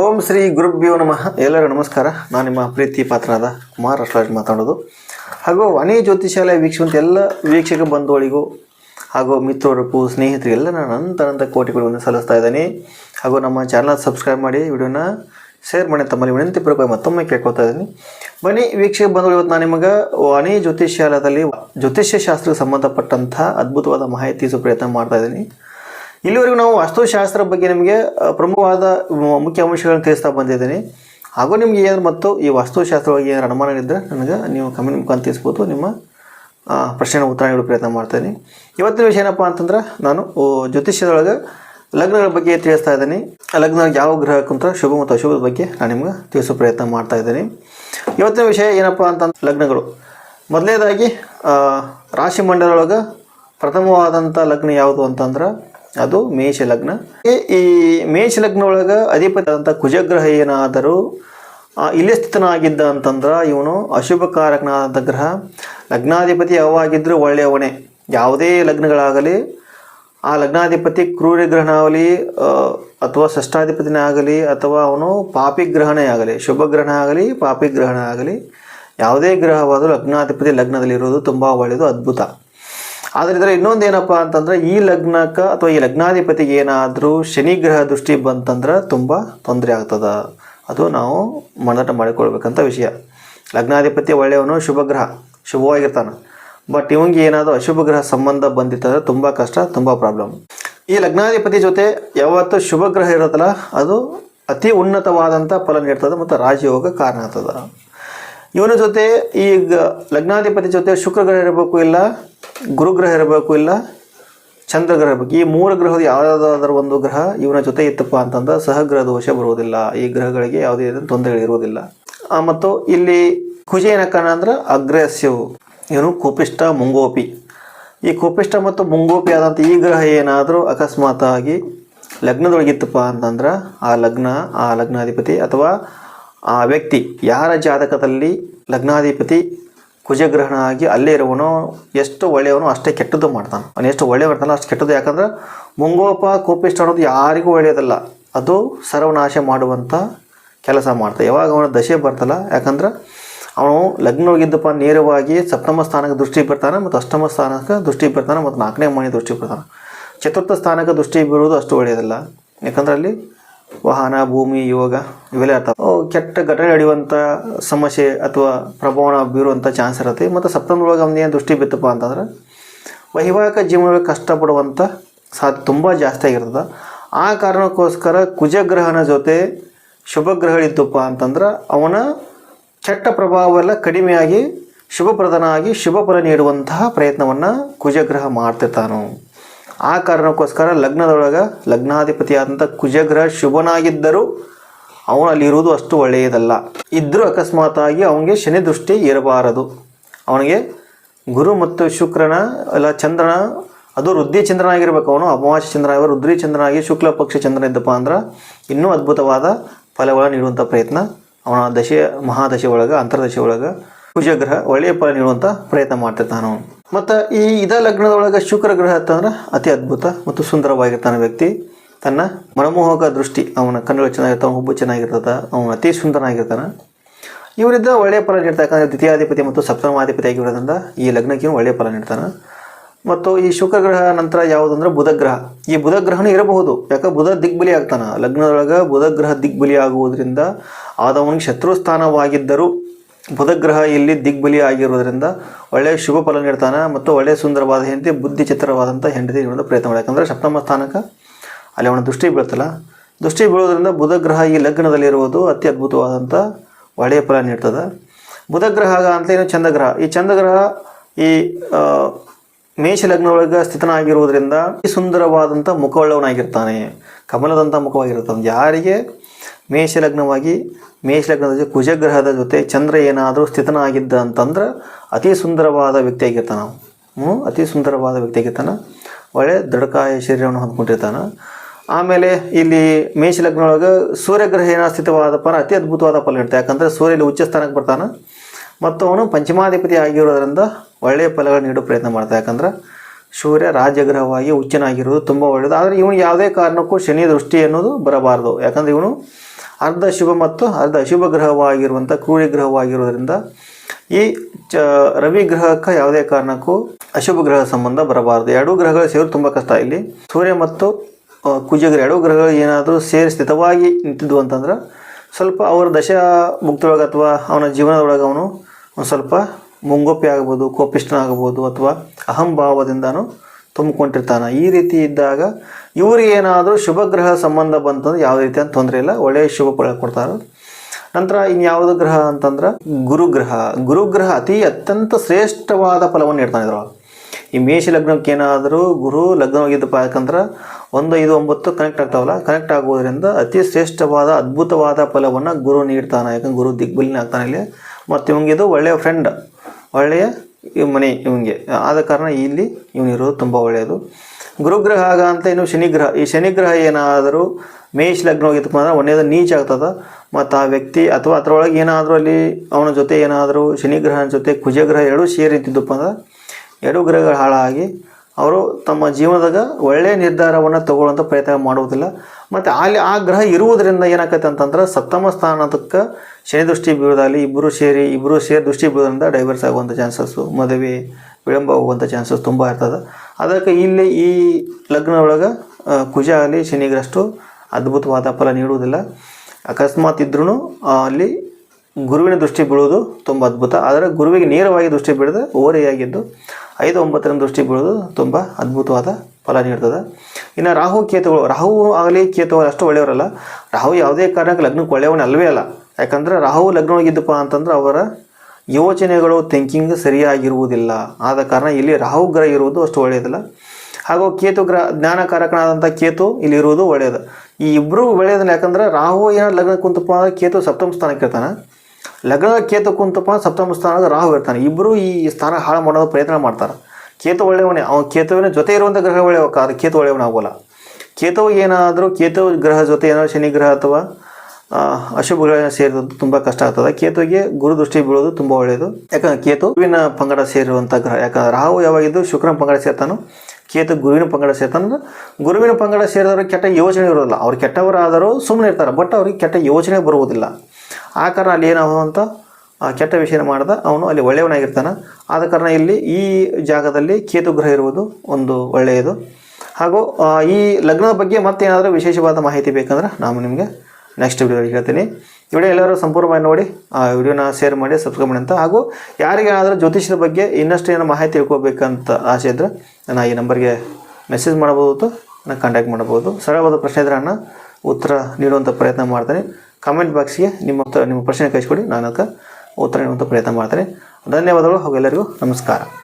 ಓಂ ಶ್ರೀ ಗುರುಭ್ಯೋ ನಮಃ. ಎಲ್ಲರಿಗೂ ನಮಸ್ಕಾರ. ನಾನು ನಿಮ್ಮ ಪ್ರೀತಿ ಪಾತ್ರನಾದ ಕುಮಾರ್ ಅಶ್ವರಾಜ್ ಮಾತಾಡೋದು. ಹಾಗೂ ಅನೇ ಜ್ಯೋತಿಷಾಲಯ ವೀಕ್ಷಿಸುವಂಥ ಎಲ್ಲ ವೀಕ್ಷಕ ಬಂಧುಗಳಿಗೂ ಹಾಗೂ ಮಿತ್ರರಿಗೂ ಸ್ನೇಹಿತರಿಗೆಲ್ಲ ನಾನು ಅನಂತ ಅನಂತ ಕೋಟಿಗಳನ್ನು ಸಲ್ಲಿಸ್ತಾ ಇದ್ದೀನಿ. ಹಾಗೂ ನಮ್ಮ ಚಾನಲ್ ಸಬ್ಸ್ಕ್ರೈಬ್ ಮಾಡಿ, ವಿಡಿಯೋನ ಶೇರ್ ಮಾಡಿ, ತಮ್ಮಲ್ಲಿ ವಿನಂತಿ ಪೂರ್ವಕ ಮತ್ತೊಮ್ಮೆ ಕೇಳ್ಕೊತಾ ಇದ್ದೀನಿ. ಬನ್ನಿ ವೀಕ್ಷಕ ಬಂಧುಗಳು, ಇವತ್ತು ನಾನು ನಿಮಗೆ ಅನೇ ಜ್ಯೋತಿಷ್ಯಾಲಯದಲ್ಲಿ ಜ್ಯೋತಿಷ್ಯ ಶಾಸ್ತ್ರಕ್ಕೆ ಸಂಬಂಧಪಟ್ಟಂಥ ಅದ್ಭುತವಾದ ಮಾಹಿತಿ ಪ್ರಯತ್ನ ಮಾಡ್ತಾ ಇದ್ದೀನಿ. ಇಲ್ಲಿವರೆಗೂ ನಾವು ವಾಸ್ತುಶಾಸ್ತ್ರ ಬಗ್ಗೆ ನಿಮಗೆ ಪ್ರಮುಖವಾದ ಮುಖ್ಯ ಅಂಶಗಳನ್ನು ತಿಳಿಸ್ತಾ ಬಂದಿದ್ದೀನಿ. ಹಾಗೂ ನಿಮ್ಗೆ ಏನಾದ್ರು ಮತ್ತು ಈ ವಾಸ್ತುಶಾಸ್ತ್ರ ಬಗ್ಗೆ ಏನಾದ್ರು ಅನುಮಾನಗಳಿದ್ದರೆ ನನಗೆ ನೀವು ಕಮೆಂಟ್ ಮುಖಾಂತರ ತಿಳಿಸ್ಬೋದು, ನಿಮ್ಮ ಪ್ರಶ್ನೆ ಉತ್ತರ ನೀಡೋ ಪ್ರಯತ್ನ ಮಾಡ್ತೀನಿ. ಇವತ್ತಿನ ವಿಷಯ ಏನಪ್ಪ ಅಂತಂದ್ರೆ, ನಾನು ಜ್ಯೋತಿಷ್ಯದೊಳಗೆ ಲಗ್ನಗಳ ಬಗ್ಗೆ ತಿಳಿಸ್ತಾ ಇದ್ದೀನಿ. ಲಗ್ನ ಯಾವ ಗ್ರಹ ಶುಭ ಮತ್ತು ಅಶುಭದ ಬಗ್ಗೆ ನಾನು ನಿಮ್ಗೆ ತಿಳಿಸೋ ಪ್ರಯತ್ನ ಮಾಡ್ತಾ ಇದ್ದೀನಿ. ಇವತ್ತಿನ ವಿಷಯ ಏನಪ್ಪ ಅಂತಂದ್ರೆ, ಲಗ್ನಗಳು. ಮೊದಲನೇದಾಗಿ ರಾಶಿ ಮಂಡಲೊಳಗೆ ಪ್ರಥಮವಾದಂಥ ಲಗ್ನ ಯಾವುದು ಅಂತಂದ್ರೆ ಅದು ಮೇಷ ಲಗ್ನ ಈ- ಮೇಷ ಲಗ್ನ ಒಳಗೆ ಅಧಿಪತಿ ಆದಂಥ ಕುಜಗ್ರಹ ಏನಾದರೂ ಇಲ್ಲಿ ಸ್ಥಿತನಾಗಿದ್ದ ಅಂತಂದ್ರೆ ಇವನು ಅಶುಭಕಾರಕನಾದಂಥ ಗ್ರಹ. ಲಗ್ನಾಧಿಪತಿ ಯಾವಾಗಿದ್ರೂ ಒಳ್ಳೆಯವನೇ. ಯಾವುದೇ ಲಗ್ನಗಳಾಗಲಿ, ಆ ಲಗ್ನಾಧಿಪತಿ ಕ್ರೂರ ಗ್ರಹಣಾಗಲಿ ಅಥವಾ ಷಷ್ಠಾಧಿಪತಿನೇ ಆಗಲಿ ಅಥವಾ ಅವನು ಪಾಪಿ ಗ್ರಹಣೇ ಆಗಲಿ ಶುಭ ಗ್ರಹಣ ಆಗಲಿ ಪಾಪಿ ಗ್ರಹಣ ಆಗಲಿ ಯಾವುದೇ ಗ್ರಹವಾದರೂ ಲಗ್ನಾಧಿಪತಿ ಲಗ್ನದಲ್ಲಿರೋದು ತುಂಬ ಒಳ್ಳೆಯದು, ಅದ್ಭುತ. ಆದರೆ ಇದರ ಇನ್ನೊಂದು ಏನಪ್ಪ ಅಂತಂದ್ರೆ ಈ ಲಗ್ನಕ್ಕೆ ಅಥವಾ ಈ ಲಗ್ನಾಧಿಪತಿಗೆ ಏನಾದರೂ ಶನಿ ಗ್ರಹ ದೃಷ್ಟಿ ಬಂತಂದ್ರೆ ತುಂಬ ತೊಂದರೆ ಆಗ್ತದ. ಅದು ನಾವು ಮನದಟ ಮಾಡಿಕೊಳ್ಬೇಕಂತ ವಿಷಯ. ಲಗ್ನಾಧಿಪತಿ ಒಳ್ಳೆಯವನು ಶುಭ ಗ್ರಹ, ಶುಭವಾಗಿರ್ತಾನೆ. ಬಟ್ ಇವಂಗೆ ಏನಾದರೂ ಅಶುಭ ಗ್ರಹ ಸಂಬಂಧ ಬಂದಿತ್ತಂದ್ರೆ ತುಂಬ ಕಷ್ಟ, ತುಂಬ ಪ್ರಾಬ್ಲಮ್. ಈ ಲಗ್ನಾಧಿಪತಿ ಜೊತೆ ಯಾವತ್ತು ಶುಭ ಗ್ರಹ ಇರುತ್ತಲ್ಲ, ಅದು ಅತಿ ಉನ್ನತವಾದಂಥ ಫಲ ನೀಡ್ತದೆ ಮತ್ತು ರಾಜಯೋಗ ಕಾರಣ ಆಗ್ತದೆ. ಇವನ ಜೊತೆ ಈಗ ಲಗ್ನಾಧಿಪತಿ ಜೊತೆ ಶುಕ್ರ ಇರಬೇಕು ಇಲ್ಲ ಗುರುಗ್ರಹ ಇರಬೇಕು ಇಲ್ಲ ಚಂದ್ರಗ್ರಹ ಇರಬೇಕು? ಈ ಮೂರು ಗ್ರಹದ ಯಾವುದಾದ್ರೂ ಒಂದು ಗ್ರಹ ಇವನ ಜೊತೆ ಇತ್ತಪ್ಪ ಅಂತಂದ್ರೆ ಸಹಗ್ರಹ ದೋಷ ಬರುವುದಿಲ್ಲ. ಈ ಗ್ರಹಗಳಿಗೆ ಯಾವುದೇ ತೊಂದರೆಗಳಿರುವುದಿಲ್ಲ ಮತ್ತು ಇಲ್ಲಿ ಕುಜ ಏನಕ್ಕಣ ಅಂದ್ರೆ ಅಗ್ರೆಸಿವ್ ಇವನು ಕೋಪಿಷ್ಟ ಮುಂಗೋಪಿ. ಈ ಕೋಪಿಷ್ಟ ಮತ್ತು ಮುಂಗೋಪಿ ಆದಂಥ ಈ ಗ್ರಹ ಏನಾದರೂ ಅಕಸ್ಮಾತಾಗಿ ಲಗ್ನದೊಳಗಿತ್ತಪ್ಪ ಅಂತಂದ್ರೆ ಆ ಲಗ್ನ, ಆ ಲಗ್ನಾಧಿಪತಿ ಅಥವಾ ಆ ವ್ಯಕ್ತಿ, ಯಾರ ಜಾತಕದಲ್ಲಿ ಲಗ್ನಾಧಿಪತಿ ಕುಜಗ್ರಹಣ ಆಗಿ ಅಲ್ಲೇ ಇರುವನೋ ಎಷ್ಟು ಒಳ್ಳೆಯವನು ಅಷ್ಟೇ ಕೆಟ್ಟದ್ದು ಮಾಡ್ತಾನೆ. ಅವನು ಎಷ್ಟು ಒಳ್ಳೆಯ ಮಾಡ್ತಾನೆ ಅಷ್ಟು ಕೆಟ್ಟದ್ದು ಯಾಕಂದ್ರೆ ಮುಂಗೋಪ ಕೋಪಿಷ್ಟ ಅನ್ನೋದು ಯಾರಿಗೂ ಒಳ್ಳೆಯದಲ್ಲ. ಅದು ಸರ್ವನಾಶ ಮಾಡುವಂಥ ಕೆಲಸ ಮಾಡ್ತಾನೆ ಯಾವಾಗ ಅವನ ದಶೆ ಬರ್ತಲ್ಲ, ಯಾಕಂದ್ರೆ ಅವನು ಲಗ್ನವಾಗಿದ್ದಪ್ಪ ನೇರವಾಗಿ ಸಪ್ತಮ ಸ್ಥಾನಕ್ಕೆ ದೃಷ್ಟಿ ಬರ್ತಾನೆ ಮತ್ತು ಅಷ್ಟಮ ಸ್ಥಾನಕ್ಕೆ ದೃಷ್ಟಿ ಬರ್ತಾನೆ ಮತ್ತು ನಾಲ್ಕನೇ ಮನೆ ದೃಷ್ಟಿ ಬರ್ತಾನೆ. ಚತುರ್ಥ ಸ್ಥಾನಕ್ಕೆ ದೃಷ್ಟಿ ಬೀರುವುದು ಅಷ್ಟು ಒಳ್ಳೆಯದಲ್ಲ. ಯಾಕಂದ್ರೆ ಅಲ್ಲಿ ವಾಹನ, ಭೂಮಿ, ಯೋಗ ಇವೆಲ್ಲ ಇರ್ತಾವೆ. ಅವು ಕೆಟ್ಟ ಘಟನೆ ನಡೆಯುವಂಥ ಸಮಸ್ಯೆ ಅಥವಾ ಪ್ರಭಾವ ಬೀರುವಂಥ ಚಾನ್ಸ್ ಇರುತ್ತೆ. ಮತ್ತು ಸಪ್ತಮದ ಒಳಗೆ ಅವನೇನು ದೃಷ್ಟಿ ಬಿತ್ತಪ್ಪ ಅಂತಂದ್ರೆ ವೈವಾಹಿಕ ಜೀವನದಲ್ಲಿ ಕಷ್ಟಪಡುವಂಥ ಸಾಧ್ಯ ತುಂಬ ಜಾಸ್ತಿ ಆಗಿರ್ತದೆ. ಆ ಕಾರಣಕ್ಕೋಸ್ಕರ ಕುಜಗ್ರಹನ ಜೊತೆ ಶುಭಗ್ರಹಗಳಿದ್ದಪ್ಪ ಅಂತಂದ್ರೆ, ಅವನ ಕೆಟ್ಟ ಪ್ರಭಾವವೆಲ್ಲ ಕಡಿಮೆಯಾಗಿ ಶುಭಪ್ರದನಾಗಿ ಶುಭ ಫಲ ನೀಡುವಂತಹ ಪ್ರಯತ್ನವನ್ನು ಕುಜಗ್ರಹ ಮಾಡ್ತಿರ್ತಾನು. ಆ ಕಾರಣಕ್ಕೋಸ್ಕರ ಲಗ್ನದೊಳಗೆ ಲಗ್ನಾಧಿಪತಿಯಾದಂಥ ಕುಜಗ್ರಹ ಶುಭನಾಗಿದ್ದರೂ ಅವನಲ್ಲಿ ಅಲ್ಲಿ ಇರುವುದು ಅಷ್ಟು ಒಳ್ಳೆಯದಲ್ಲ. ಇದ್ದರೂ ಅಕಸ್ಮಾತಾಗಿ ಅವನಿಗೆ ಶನಿ ದೃಷ್ಟಿ ಇರಬಾರದು. ಅವನಿಗೆ ಗುರು ಮತ್ತು ಶುಕ್ರನ, ಅಲ್ಲ ಚಂದ್ರನ, ಅದು ವೃದ್ಧಿ ಚಂದ್ರನಾಗಿರ್ಬೇಕು ಅವನು, ಅಮಾವಾಸ್ಯ ಚಂದ್ರನಾಗಿ ರುದ್ರಿ ಚಂದ್ರನಾಗಿ ಶುಕ್ಲ ಪಕ್ಷ ಚಂದ್ರನ ಇದ್ದಪ್ಪ ಅಂದ್ರೆ ಇನ್ನೂ ಅದ್ಭುತವಾದ ಫಲಗಳನ್ನು ನೀಡುವಂಥ ಪ್ರಯತ್ನ ಅವನ ದಶೆ, ಮಹಾದಶೆ ಒಳಗೆ, ಅಂತರ್ದಶೆ ಒಳಗೆ ಕುಜಗ್ರಹ ಒಳ್ಳೆಯ ಫಲ ನೀಡುವಂಥ ಪ್ರಯತ್ನ ಮಾಡ್ತಿರ್ತಾನೆ ಅವನು. ಮತ್ತು ಈ ಇದ ಲಗ್ನದೊಳಗೆ ಶುಕ್ರ ಗ್ರಹ ಅಂತಂದ್ರೆ ಅತಿ ಅದ್ಭುತ ಮತ್ತು ಸುಂದರವಾಗಿರ್ತಾನೆ ವ್ಯಕ್ತಿ ತನ್ನ ಮನಮೋಹಕ ದೃಷ್ಟಿ, ಅವನ ಕಣ್ಣುಗಳು ಚೆನ್ನಾಗಿರ್ತಾವೆ, ಹುಬ್ಬು ಚೆನ್ನಾಗಿರ್ತದೆ, ಅವನು ಅತಿ ಸುಂದರನಾಗಿರ್ತಾನೆ. ಇವರಿಂದ ಒಳ್ಳೆಯ ಫಲ ನೀಡ್ತಾ ಯಾಕಂದರೆ ದ್ವಿತೀಯಾಧಿಪತಿ ಮತ್ತು ಸಪ್ತಮಾಧಿಪತಿ ಆಗಿರೋದ್ರಿಂದ ಈ ಲಗ್ನಕ್ಕೆ ಒಳ್ಳೆಯ ಫಲ ನೀಡ್ತಾನೆ. ಮತ್ತು ಈ ಶುಕ್ರ ಗ್ರಹ ನಂತರ ಯಾವುದಂದ್ರೆ ಬುಧ ಗ್ರಹ. ಈ ಬುಧ ಗ್ರಹನೂ ಇರಬಹುದು. ಯಾಕೆ? ಬುಧ ದಿಗ್ಬಲಿ ಆಗ್ತಾನೆ. ಲಗ್ನದೊಳಗೆ ಬುಧ ಗ್ರಹ ದಿಗ್ಬಲಿ ಆಗುವುದರಿಂದ ಆದವನಿಗೆ ಶತ್ರು ಸ್ಥಾನವಾಗಿದ್ದರೂ ಬುಧ ಗ್ರಹ ಇಲ್ಲಿ ದಿಗ್ಬಲಿ ಆಗಿರೋದ್ರಿಂದ ಒಳ್ಳೆಯ ಶುಭ ಫಲ ನೀಡ್ತಾನೆ ಮತ್ತು ಒಳ್ಳೆಯ ಸುಂದರವಾದ ಹೆಂಡತಿ ಬುದ್ಧಿ ಚಿತ್ರವಾದಂಥ ಹೆಂಡತಿ ಇರೋದು ಪ್ರಯತ್ನ ಮಾಡಿ ಯಾಕಂದರೆ ಸಪ್ತಮ ಸ್ಥಾನಕ. ಅಲ್ಲಿ ಅವನ ದೃಷ್ಟಿ ಬೀಳ್ತಲ್ಲ. ದೃಷ್ಟಿ ಬೀಳೋದ್ರಿಂದ ಬುಧ ಗ್ರಹ ಈ ಲಗ್ನದಲ್ಲಿರುವುದು ಅತಿ ಅದ್ಭುತವಾದಂಥ ಒಳ್ಳೆಯ ಫಲ ನೀಡ್ತದೆ. ಬುಧ ಗ್ರಹ ಅಂತ ಏನು ಚಂದ್ರಗ್ರಹ? ಈ ಚಂದ್ರಗ್ರಹ ಈ ಮೇಷ ಲಗ್ನ ಒಳಗೆ ಸ್ಥಿತನಾಗಿರುವುದರಿಂದ ಈ ಸುಂದರವಾದಂಥ ಮುಖವುಳ್ಳವನಾಗಿರ್ತಾನೆ. ಕಮಲದಂಥ ಮುಖವಾಗಿರ್ತಾನೆ ಯಾರಿಗೆ? ಮೇಷ ಲಗ್ನವಾಗಿ ಮೇಷ ಲಗ್ನದ ಜೊತೆ ಕುಜಗ್ರಹದ ಜೊತೆ ಚಂದ್ರ ಏನಾದರೂ ಸ್ಥಿತನಾಗಿದ್ದ ಅಂತಂದ್ರೆ ಅತಿ ಸುಂದರವಾದ ವ್ಯಕ್ತಿಯಾಗಿರ್ತಾನೆ ಹ್ಞೂ, ಅತಿ ಸುಂದರವಾದ ವ್ಯಕ್ತಿಯಾಗಿರ್ತಾನೆ. ಒಳ್ಳೆ ದೃಢಕಾಯ ಶರೀರವನ್ನು ಹೊಂದ್ಕೊಂಡಿರ್ತಾನೆ. ಆಮೇಲೆ ಇಲ್ಲಿ ಮೇಷಲಗ್ನ ಒಳಗೆ ಸೂರ್ಯಗ್ರಹ ಏನಾದ್ರು ಸ್ಥಿತವಾದ ಪರ ಅತಿ ಅದ್ಭುತವಾದ ಫಲ ನೀಡ್ತಾನೆ ಯಾಕಂದರೆ ಸೂರ್ಯ ಇಲ್ಲಿ ಉಚ್ಚ ಸ್ಥಾನಕ್ಕೆ ಬರ್ತಾನೆ. ಮತ್ತು ಅವನು ಪಂಚಮಾಧಿಪತಿ ಆಗಿರೋದ್ರಿಂದ ಒಳ್ಳೆಯ ಫಲಗಳನ್ನು ನೀಡೋ ಪ್ರಯತ್ನ ಮಾಡ್ತಾನೆ. ಯಾಕಂದ್ರೆ ಸೂರ್ಯ ರಾಜ್ಯಗ್ರಹವಾಗಿ ಉಚ್ಚನಾಗಿರೋದು ತುಂಬ ಒಳ್ಳೆಯದು ಆದರೆ ಇವನು ಯಾವುದೇ ಕಾರಣಕ್ಕೂ ಶನಿ ದೃಷ್ಟಿ ಅನ್ನೋದು ಬರಬಾರ್ದು. ಯಾಕಂದರೆ ಇವನು ಅರ್ಧ ಶುಭ ಮತ್ತು ಅರ್ಧ ಅಶುಭ ಗ್ರಹವಾಗಿರುವಂಥ ಕ್ರೂರಿ ಗ್ರಹವಾಗಿರುವುದರಿಂದ ಈ ಚ ರವಿ ಗ್ರಹಕ್ಕೆ ಯಾವುದೇ ಕಾರಣಕ್ಕೂ ಅಶುಭ ಗ್ರಹ ಸಂಬಂಧ ಬರಬಾರದು. ಎರಡೂ ಗ್ರಹಗಳು ಸೇರಿ ತುಂಬ ಕಷ್ಟ. ಇಲ್ಲಿ ಸೂರ್ಯ ಮತ್ತು ಕುಜಗ್ರ ಎರಡೂ ಗ್ರಹಗಳು ಏನಾದರೂ ಸೇರಿ ಸ್ಥಿತವಾಗಿ ನಿಂತಿದ್ವು ಅಂತಂದ್ರೆ ಸ್ವಲ್ಪ ಅವರ ದಶ ಮುಕ್ತೊಳಗೆ ಅಥವಾ ಅವನ ಜೀವನದೊಳಗೆ ಅವನು ಒಂದು ಸ್ವಲ್ಪ ಮುಂಗೋಪಿ ಆಗ್ಬೋದು ಕೋಪಿಷ್ಠನಾಗಬಹುದು ಅಥವಾ ಅಹಂಭಾವದಿಂದನೂ ತುಂಬಿಕೊಂಡಿರ್ತಾನೆ. ಈ ರೀತಿ ಇದ್ದಾಗ ಇವ್ರಿಗೆ ಏನಾದರೂ ಶುಭ ಗ್ರಹ ಸಂಬಂಧ ಬಂತಂದ್ರೆ ಯಾವ ರೀತಿ ಅಂತ ತೊಂದರೆ ಇಲ್ಲ. ಒಳ್ಳೆಯ ಶುಭ ಫಲ ಕೊಡ್ತಾರೆ. ನಂತರ ಇನ್ಯಾವುದು ಗ್ರಹ ಅಂತಂದ್ರೆ ಗುರುಗ್ರಹ. ಗುರುಗ್ರಹ ಅತಿ ಅತ್ಯಂತ ಶ್ರೇಷ್ಠವಾದ ಫಲವನ್ನು ನೀಡ್ತಾನೆ ಇದ್ರೊಳಗೆ. ಈ ಮೇಷ ಲಗ್ನಕ್ಕೆ ಏನಾದರೂ ಗುರು ಲಗ್ನವಾಗಿದ್ದಪ್ಪ ಯಾಕಂದ್ರೆ ಒಂದು ಐದು ಒಂಬತ್ತು ಕನೆಕ್ಟ್ ಆಗ್ತಾವಲ್ಲ ಕನೆಕ್ಟ್ ಆಗೋದ್ರಿಂದ ಅತಿ ಶ್ರೇಷ್ಠವಾದ ಅದ್ಭುತವಾದ ಫಲವನ್ನು ಗುರು ನೀಡ್ತಾನೆ. ಯಾಕಂದ್ರೆ ಗುರು ದಿಗ್ಬಲಿನ ಆಗ್ತಾನೆ ಇಲ್ಲಿ. ಮತ್ತು ಇವಂಗಿದು ಒಳ್ಳೆಯ ಫ್ರೆಂಡ್ ಒಳ್ಳೆಯ ಮನೆ ಇವನಿಗೆ ಆದ ಕಾರಣ ಇಲ್ಲಿ ಇವನಿರೋದು ತುಂಬ ಒಳ್ಳೆಯದು ಗುರುಗ್ರಹ ಆಗ ಅಂತ ಇನ್ನು ಶನಿಗ್ರಹ. ಈ ಶನಿಗ್ರಹ ಏನಾದರೂ ಮೇಷ ಲಗ್ನ ಹೋಗಿತ್ತಪ್ಪ ಅಂದ್ರೆ ಒಂದೇದು ನೀಚ ಆಗ್ತದ. ಮತ್ತು ಆ ವ್ಯಕ್ತಿ ಅಥವಾ ಅದರೊಳಗೆ ಏನಾದರೂ ಅಲ್ಲಿ ಅವನ ಜೊತೆ ಏನಾದರೂ ಶನಿಗ್ರಹನ ಜೊತೆ ಕುಜಗ್ರಹ ಎರಡೂ ಸೇರಿದ್ದಿದ್ದಪ್ಪ ಅಂದ್ರೆ ಎರಡೂ ಗ್ರಹಗಳು ಹಾಳಾಗಿ ಅವರು ತಮ್ಮ ಜೀವನದಾಗ ಒಳ್ಳೆಯ ನಿರ್ಧಾರವನ್ನು ತಗೊಳ್ಳುವಂಥ ಪ್ರಯತ್ನ ಮಾಡುವುದಿಲ್ಲ. ಮತ್ತು ಅಲ್ಲಿ ಆ ಗ್ರಹ ಇರುವುದರಿಂದ ಏನಾಕೈತೆ ಅಂತಂದ್ರೆ ಸಪ್ತಮ ಸ್ಥಾನದಕ್ಕೆ ಶನಿ ದೃಷ್ಟಿ ಬೀಳೋದಾಗಲಿ ಇಬ್ಬರು ಸೇರಿ ಇಬ್ಬರು ಸೇರಿ ದೃಷ್ಟಿ ಬೀಳೋದ್ರಿಂದ ಡೈವರ್ಸ್ ಆಗುವಂಥ ಚಾನ್ಸಸ್ಸು ಮದುವೆ, ವಿಳಂಬ ಆಗುವಂಥ ಚಾನ್ಸಸ್ ತುಂಬ ಇರ್ತದೆ. ಅದಕ್ಕೆ ಇಲ್ಲಿ ಈ ಲಗ್ನ ಒಳಗೆ ಕುಜ ಆಗಲಿ ಶನಿಗ್ರಷ್ಟು ಅದ್ಭುತವಾದ ಫಲ ನೀಡುವುದಿಲ್ಲ. ಅಕಸ್ಮಾತ್ ಇದ್ರೂ ಅಲ್ಲಿ ಗುರುವಿನ ದೃಷ್ಟಿ ಬೀಳುವುದು ತುಂಬ ಅದ್ಭುತ. ಆದರೆ ಗುರುವಿಗೆ ನೇರವಾಗಿ ದೃಷ್ಟಿ ಬೀಳದೆ ಓರೆಯಾಗಿದ್ದು ಐದು ಒಂಬತ್ತರಿಂದ ದೃಷ್ಟಿ ಬೀಳೋದು ತುಂಬ ಅದ್ಭುತವಾದ ಫಲ ನೀಡ್ತದೆ. ಇನ್ನು ರಾಹು ಕೇತುಗಳು, ರಾಹು ಆಗಲಿ ಕೇತು ಅಷ್ಟು ಒಳ್ಳೆಯವರಲ್ಲ. ರಾಹು ಯಾವುದೇ ಕಾರಣಕ್ಕೆ ಲಗ್ನಕ್ಕೆ ಒಳ್ಳೆಯವನ ಅಲ್ವೇ ಅಲ್ಲ. ಯಾಕಂದರೆ ರಾಹು ಲಗ್ನವಾಗಿದ್ದಪ್ಪ ಅಂತಂದ್ರೆ ಅವರ ಯೋಚನೆಗಳು ಥಿಂಕಿಂಗ್ ಸರಿಯಾಗಿರುವುದಿಲ್ಲ. ಆದ ಕಾರಣ ಇಲ್ಲಿ ರಾಹು ಗ್ರಹ ಇರುವುದು ಅಷ್ಟು ಒಳ್ಳೆಯದಿಲ್ಲ. ಹಾಗೂ ಕೇತು ಗ್ರಹ ಜ್ಞಾನಕಾರಕನಾದಂಥ ಕೇತು ಇಲ್ಲಿ ಇರುವುದು ಒಳ್ಳೆಯದು. ಈ ಇಬ್ಬರು ಒಳ್ಳೆಯದನ್ನು ಯಾಕಂದ್ರೆ ರಾಹು ಏನಾದ್ರು ಲಗ್ನ ಕುಂತಪ್ಪ ಕೇತು ಸಪ್ತಮ ಸ್ಥಾನಕ್ಕೆ ಇರ್ತಾನೆ. ಲಗ್ನ ಕೇತು ಕುಂತಪ್ಪ ಸಪ್ತಮ ಸ್ಥಾನದ ರಾಹು ಇರ್ತಾನೆ. ಇಬ್ಬರು ಈ ಸ್ಥಾನ ಹಾಳು ಮಾಡೋದು ಪ್ರಯತ್ನ ಮಾಡ್ತಾರೆ. ಕೇತು ಒಳ್ಳೆಯವನೇ. ಅವನ ಕೇತುವಿನ ಜೊತೆ ಇರುವಂಥ ಗ್ರಹ ಒಳ್ಳೆಯವಕ್ಕ ಅದು ಕೇತು ಒಳ್ಳೆಯವನಾಗೋಲ್ಲ ಕೇತು ಏನಾದರೂ, ಕೇತು ಗ್ರಹ ಜೊತೆ ಏನಾದರೂ ಶನಿ ಗ್ರಹ ಅಥವಾ ಅಶುಭ ಗ್ರಹ ಸೇರಿದಂಥ ತುಂಬ ಕಷ್ಟ ಆಗ್ತದೆ. ಕೇತುವಿಗೆ ಗುರು ದೃಷ್ಟಿ ಬೀಳೋದು ತುಂಬ ಒಳ್ಳೆಯದು. ಯಾಕಂದ್ರೆ ಕೇತುವಿನ ಪಂಗಡ ಸೇರಿರುವಂಥ ಗ್ರಹ. ಯಾಕಂದ್ರೆ ರಾಹು ಯಾವಾಗಿದ್ದು ಶುಕ್ರನ ಪಂಗಡ ಸೇರ್ತಾನೋ, ಕೇತು ಗುರುವಿನ ಪಂಗಡ ಸೇರ್ತಾನಂದ್ರೆ ಗುರುವಿನ ಪಂಗಡ ಸೇರಿದವರು ಕೆಟ್ಟ ಯೋಚನೆ ಇರೋದಿಲ್ಲ. ಅವ್ರು ಕೆಟ್ಟವರಾದರೂ ಸುಮ್ಮನೆ ಇರ್ತಾರೆ ಬಟ್ ಅವ್ರಿಗೆ ಕೆಟ್ಟ ಯೋಚನೆ ಬರುವುದಿಲ್ಲ. ಆ ಕಾರಣ ಅಲ್ಲಿ ಏನಾಗುವಂಥ ಅಂತ ಕೆಟ್ಟ ವಿಷಯ ಮಾಡ್ದ, ಅವನು ಅಲ್ಲಿ ಒಳ್ಳೆಯವನಾಗಿರ್ತಾನೆ. ಆದ ಕಾರಣ ಇಲ್ಲಿ ಈ ಜಾಗದಲ್ಲಿ ಕೇತುಗ್ರಹ ಇರುವುದು ಒಂದು ಒಳ್ಳೆಯದು. ಹಾಗೂ ಈ ಲಗ್ನದ ಬಗ್ಗೆ ಮತ್ತೇನಾದರೂ ವಿಶೇಷವಾದ ಮಾಹಿತಿ ಬೇಕಂದ್ರೆ ನಾನು ನಿಮಗೆ ನೆಕ್ಸ್ಟ್ ವಿಡಿಯೋದಲ್ಲಿ ಹೇಳ್ತೀನಿ. ವಿಡಿಯೋ ಎಲ್ಲರೂ ಸಂಪೂರ್ಣವಾಗಿ ನೋಡಿ, ಆ ವಿಡಿಯೋನ ಶೇರ್ ಮಾಡಿ ಸಬ್ಸ್ಕ್ರೈಬ್ ಮಾಡಿ ಅಂತ. ಹಾಗೂ, ಯಾರಿಗೇನಾದರೂ ಜ್ಯೋತಿಷ್ಯದ ಬಗ್ಗೆ ಇನ್ನಷ್ಟು ಏನೋ ಮಾಹಿತಿ ತಿಳ್ಕೊಬೇಕಂತ ಆಸೆ ಇದ್ದರೆ ನಾನು ಈ ನಂಬರ್ಗೆ ಮೆಸೇಜ್ ಮಾಡ್ಬೋದು ನಾನು ಕಾಂಟ್ಯಾಕ್ಟ್ ಮಾಡ್ಬೋದು ಸರಳವಾದ ಪ್ರಶ್ನೆ ಇದ್ರೆ ಉತ್ತರ ನೀಡುವಂಥ ಪ್ರಯತ್ನ ಮಾಡ್ತೀನಿ. ಕಮೆಂಟ್ ಬಾಕ್ಸ್ಗೆ ನಿಮ್ಮ ನಿಮ್ಮ ಪ್ರಶ್ನೆ ಕಳಿಸ್ಕೊಡಿ. ನಾನು ಅದಕ್ಕೆ ಉತ್ತರ ನೀಡುವಂಥ ಪ್ರಯತ್ನ ಮಾಡ್ತೇನೆ. ಧನ್ಯವಾದಗಳು ಹಾಗೂ ಎಲ್ಲರಿಗೂ ನಮಸ್ಕಾರ.